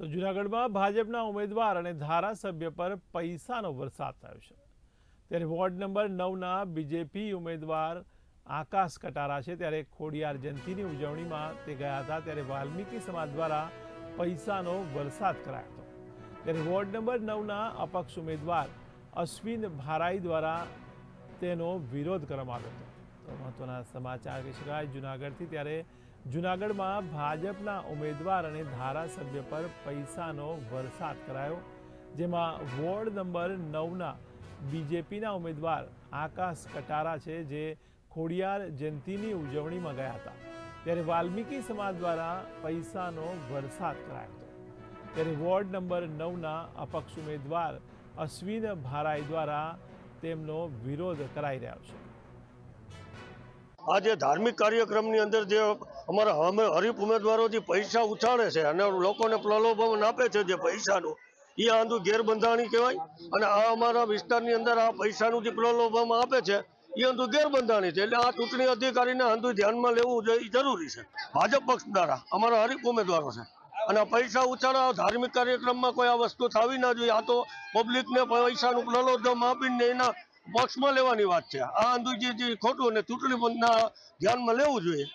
તો જૂનાગઢમાં ભાજપના ઉમેદવાર અને ધારાસભ્ય પર પૈસાનો વરસાદ થયો છે. ત્યારે વોર્ડ નંબર નવના બીજેપી ઉમેદવાર આકાશ કટારા છે. ત્યારે ખોડિયાર જયંતિની ઉજવણીમાં તે ગયા હતા. ત્યારે વાલ્મીકી સમાજ દ્વારા પૈસાનો વરસાદ કરાયો હતો. ત્યારે વોર્ડ નંબર નવના અપક્ષ ઉમેદવાર અશ્વિન ભારાઈ દ્વારા તેનો વિરોધ કરવામાં આવ્યો હતો. મહત્વના સમાચાર કહી શકાય જુનાગઢથી. ત્યારે જુનાગઢમાં ભાજપના ઉમેદવાર અને ધારાસભ્ય પર પૈસાનો વરસાદ કરાયો, જેમાં વોર્ડ નંબર નવના બીજેપીના ઉમેદવાર આકાશ કટારા છે, જે ખોડિયાર જયંતિની ઉજવણીમાં ગયા હતા. ત્યારે વાલ્મીકી સમાજ દ્વારા પૈસાનો વરસાદ કરાયો હતો. ત્યારે વોર્ડ નંબર નવના અપક્ષ ઉમેદવાર અશ્વિન ભારાઈ દ્વારા તેમનો વિરોધ કરાઈ રહ્યો છે. આ જે ધાર્મિક કાર્યક્રમની અંદર જે અમારા હરીફ ઉમેદવારો જે પૈસા ઉછાળે છે અને લોકોને પ્રલોભન આપે છે જે પૈસાનું એ આંધુ ગેરબંધાણી કહેવાય અને આ અમારા વિસ્તારની અંદર આ પૈસાનું જે પ્રલોભન આપે છે એ અંધુ ગેરબંધાણી છે. એટલે આ ચૂંટણી અધિકારીને આંધુ ધ્યાનમાં લેવું જોઈએ જરૂરી છે. ભાજપ પક્ષ દ્વારા અમારા હરીફ ઉમેદવારો છે. અને પૈસા ઉછાળા ધાર્મિક કાર્યક્રમમાં કોઈ આ વસ્તુ થવી ના જોઈએ. આ તો પબ્લિકને પૈસાનું પ્રલોભન આપીને એના પક્ષમાં લેવાની વાત છે. આ જે જે ખોટું અને ચૂંટણી પંચના ધ્યાનમાં લેવું જોઈએ.